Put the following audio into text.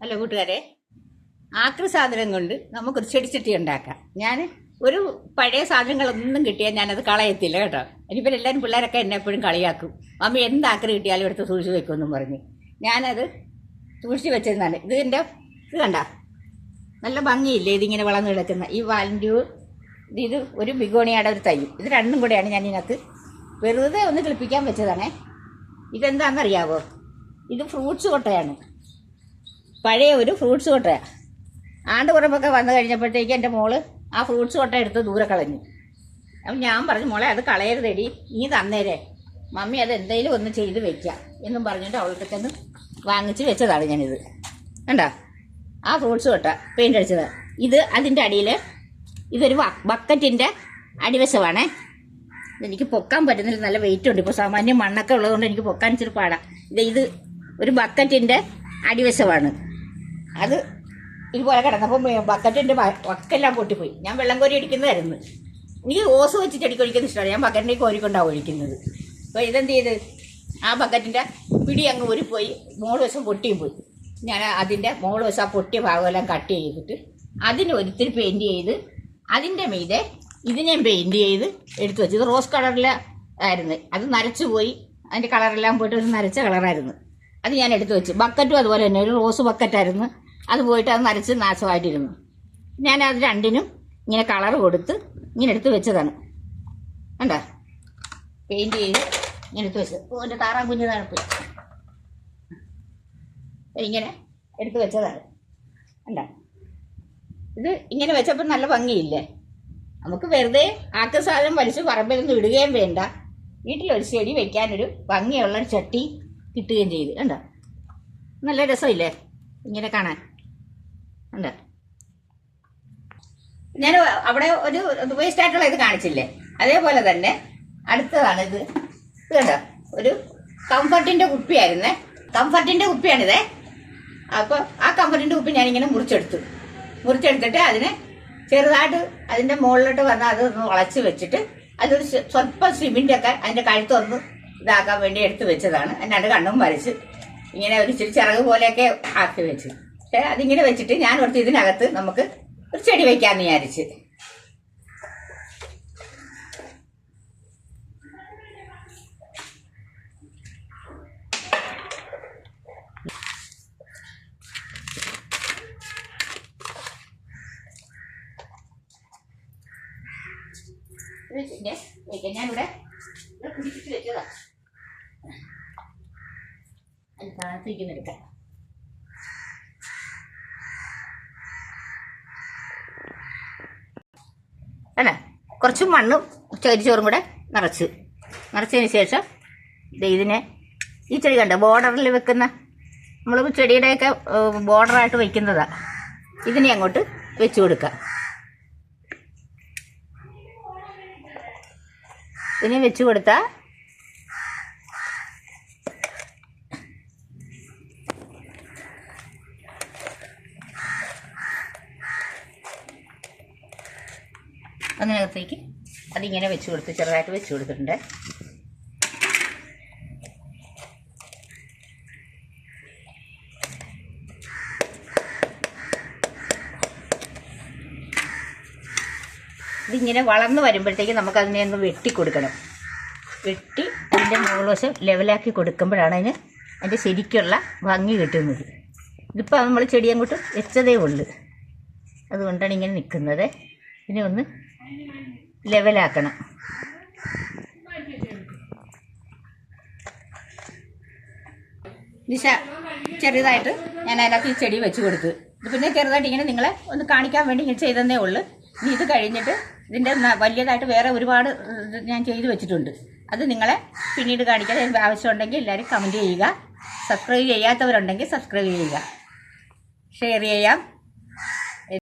Hello കൂട്ടുകാരെ ആക്രി സാധനം കൊണ്ട് നമുക്കൊരു ചെടിച്ചട്ടി ഉണ്ടാക്കാം. ഞാൻ ഒരു പഴയ സാധനങ്ങളൊന്നും കിട്ടിയാൽ ഞാനത് കളയത്തില്ല കേട്ടോ. ഇനിയിപ്പോൾ എല്ലാവരും പിള്ളേരൊക്കെ എന്നെ എപ്പോഴും കളിയാക്കും. മമ്മി എന്ത് ആക്രി കിട്ടിയാലും എടുത്ത് സൂക്ഷിച്ച് വെക്കുമെന്നും പറഞ്ഞ്. ഞാനത് സൂക്ഷിച്ച് വെച്ചതാണ് ഇത് എന്റെ ഇത് കണ്ട നല്ല ഭംഗിയില്ലേ ഇതിങ്ങനെ വളർന്നു കിടക്കുന്ന ഈ വാലിന്റെ ഇത് ഒരു ബിഗോണിയുടെ ഒരു തൈ. ഇത് രണ്ടും കൂടെയാണ് ഞാൻ ഇതിനകത്ത് വെറുതെ ഒന്ന് കിളിപ്പിക്കാൻ വെച്ചതാണേ. ഇതെന്താണെന്നറിയാവോ? ഇത് ഫ്രൂട്ട്സ് കൊട്ടയാണ്. പഴയ ഒരു ഫ്രൂട്ട്സ് കൊട്ടയാണ് ആണ്ട് കുറമ്പൊക്കെ വന്നു കഴിഞ്ഞപ്പോഴത്തേക്ക് എന്റെ മോൾ ആ ഫ്രൂട്ട്സ് കൊട്ട എടുത്ത് ദൂരെ കളഞ്ഞു. അപ്പം ഞാൻ പറഞ്ഞു മോളെ അത് കളയരുതെടി. നീ തന്നേരെ. മമ്മി അത് എന്തെങ്കിലും ഒന്ന് ചെയ്ത് വെക്കാം എന്നും പറഞ്ഞിട്ട് അവൾക്ക് ചെന്ന് വാങ്ങിച്ച് വെച്ചതാണ് ഞാനിത്. കണ്ടോ? ആ ഫ്രൂട്ട്സ് കൊട്ട പെയിന്റ് അടിച്ചത്. ഇത് അതിന്റെ അടിയിൽ ഇതൊരു ബക്കറ്റിന്റെ അടിവശമാണേ. എനിക്ക് പൊക്കാൻ പറ്റുന്നില്ല നല്ല വെയിറ്റ് ഉണ്ട്. ഇപ്പോൾ സാമാന്യം മണ്ണൊക്കെ ഉള്ളതുകൊണ്ട് എനിക്ക് പൊക്കാൻ ഇച്ചിരി പാടാം. ഇത് ഇത് ഒരു ബക്കറ്റിന്റെ അടിവശമാണ്. അത് ഇതുപോലെ കിടന്നപ്പോൾ ബക്കറ്റിന്റെ വക്കെല്ലാം പൊട്ടിപ്പോയി. ഞാൻ വെള്ളം കോരി അടിക്കുന്നതായിരുന്നു. എനിക്ക് ഓസ് വെച്ച് ചെടി കൊഴിക്കുന്ന ഇഷ്ടമാണ് ഞാൻ ബക്കറ്റിന്റെ കോരിക്കൊണ്ടാണ് ഒഴിക്കുന്നത്. അപ്പോൾ ഇതെന്ത് ചെയ്ത്? ആ ബക്കറ്റിന്റെ പിടി അങ്ങ് ഊരിപ്പോയി. മോൾ വശം പൊട്ടിയും പോയി. ഞാൻ അതിന്റെ മോൾ വശം ആ പൊട്ടിയ ഭാഗമെല്ലാം കട്ട് ചെയ്തിട്ട് അതിന് ഒരിത്തിരി പെയിന്റ് ചെയ്ത് അതിന്റെ മീതെ ഇത് ഞാൻ പെയിന്റ് ചെയ്ത് എടുത്തു വെച്ചു. ഇത് റോസ് കളറിലായിരുന്നു അത് നരച്ചു പോയി അതിന്റെ കളറെല്ലാം പോയിട്ട് ഒരു നരച്ച കളറായിരുന്നു അത് ഞാൻ എടുത്തു വെച്ചു. ബക്കറ്റും അതുപോലെ തന്നെ ഒരു റോസ് ബക്കറ്റായിരുന്നു അത് പോയിട്ട് അത് നരച്ച് നാശമായിട്ടിരുന്നു. ഞാൻ അത് രണ്ടിനും ഇങ്ങനെ കളർ കൊടുത്ത് ഇങ്ങനെ എടുത്ത് വെച്ചതാണ്. കണ്ടോ? പെയിന്റ് ചെയ്ത് ഇങ്ങനെ എടുത്ത് വെച്ചത്. എന്റെ താറാൻ കുഞ്ഞ് തണുപ്പ്. ഇങ്ങനെ എടുത്ത് വെച്ചതാണ്. കണ്ടോ? ഇത് ഇങ്ങനെ വെച്ചപ്പോൾ നല്ല ഭംഗിയില്ലേ? നമുക്ക് വെറുതെ ആക്ക സാധനം വലിച്ച് പറമ്പിലൊന്നും ഇടുകയും വേണ്ട. വീട്ടിലൊരു ചെടി വെക്കാനൊരു ഭംഗിയുള്ള ഒരു ചട്ടി കിട്ടുകയും ചെയ്തു. കണ്ടോ? നല്ല രസമില്ലേ? ഇങ്ങനെ കാണാൻ. കണ്ടോ? ഞാൻ അവിടെ ഒരു വേസ്റ്റ് ആയിട്ടുള്ള ഇത് കാണിച്ചില്ലേ? അതേപോലെ തന്നെ അടുത്തതാണ് ഇത്. കേട്ടോ ഒരു കംഫർട്ടിന്റെ കുപ്പിയായിരുന്നേ. കംഫർട്ടിന്റെ കുപ്പിയാണിതേ. അപ്പോൾ ആ കംഫർട്ടിന്റെ കുപ്പി ഞാനിങ്ങനെ മുറിച്ചെടുത്തു. മുറിച്ചെടുത്തിട്ട് അതിനെ ചെറുതായിട്ട് അതിന്റെ മുകളിലോട്ട് വന്ന് അത് ഒന്ന് വളച്ച് വെച്ചിട്ട് അതൊരു സ്വ- സ്വല്പം ഒക്കെ അതിന്റെ കഴുത്തൊന്ന് ഇതാക്കാൻ വേണ്ടി എടുത്തു വെച്ചതാണ്. എന്നാണ്ട് കണ്ണും വരച്ച് ഇങ്ങനെ ഒരു ഇച്ചിരി ചിറക് പോലെയൊക്കെ ആക്കി വെച്ച്. പക്ഷെ അതിങ്ങനെ വെച്ചിട്ട് ഞാൻ ഓർത്ത് ഇതിനകത്ത് നമുക്ക് ഒരു ചെടി വയ്ക്കാമെന്ന് വിചാരിച്ച്. ഞാനിവിടെ ഇവിടെ പിടിപ്പിച്ച് വെച്ചതാ അത് താഴത്തേക്ക് എടുക്കാം അല്ല? കുറച്ച് മണ്ണും ചരിച്ചോറും കൂടെ നിറച്ച്. നിറച്ചതിന് ശേഷം ഇതിനെ ഈ ചെടി കണ്ട? ബോർഡറിൽ വെക്കുന്ന നമ്മൾ ചെടിയുടെയൊക്കെ ബോർഡറായിട്ട് വയ്ക്കുന്നതാ ഇതിനെ അങ്ങോട്ട് വെച്ച് കൊടുക്കാം. ഇതിനെ വെച്ച് കൊടുത്താൽ അതിനകത്തേക്ക് അതിങ്ങനെ വെച്ച് കൊടുത്ത് ചെറുതായിട്ട് വെച്ച് കൊടുത്തിട്ടുണ്ട്. ഇതിങ്ങനെ വളർന്നു വരുമ്പോഴത്തേക്ക് നമുക്ക് അതിനെ ഒന്ന് വെട്ടി കൊടുക്കണം. വെട്ടി അതിന്റെ മുകൾവശം ലെവലാക്കി കൊടുക്കുമ്പോഴാണ് അതിന് അതിന്റെ ശരിക്കുള്ള ഭംഗി കിട്ടുന്നത്. ഇതിപ്പോൾ നമ്മൾ ചെടി അങ്ങോട്ട് വെച്ചതേ ഉള്ളൂ. അതുകൊണ്ടാണ് ഇങ്ങനെ നിൽക്കുന്നത്. ഇനി ഒന്ന് ലെവലാക്കണം. നിശ ചെറിയതായിട്ട് ഞാൻ അതിനകത്ത് ഈ ചെടി വെച്ച് കൊടുത്തു. ഇത് പിന്നെ ചെറുതായിട്ട് ഇങ്ങനെ നിങ്ങളെ ഒന്ന് കാണിക്കാൻ വേണ്ടി ഇങ്ങനെ ചെയ്തതേ ഉള്ളൂ. ഇനി ഇത് കഴിഞ്ഞിട്ട് ഇതിന്റെ വലിയതായിട്ട് വേറെ ഒരുപാട് ഞാൻ ചെയ്ത് വെച്ചിട്ടുണ്ട്. അത് നിങ്ങളെ പിന്നീട് കാണിക്കാൻ എന്ത് ആവശ്യമുണ്ടെങ്കിൽ എല്ലാവരും കമന്റ് ചെയ്യുക. സബ്സ്ക്രൈബ് ചെയ്യാത്തവരുണ്ടെങ്കിൽ സബ്സ്ക്രൈബ് ചെയ്യുക. ഷെയർ ചെയ്യാം.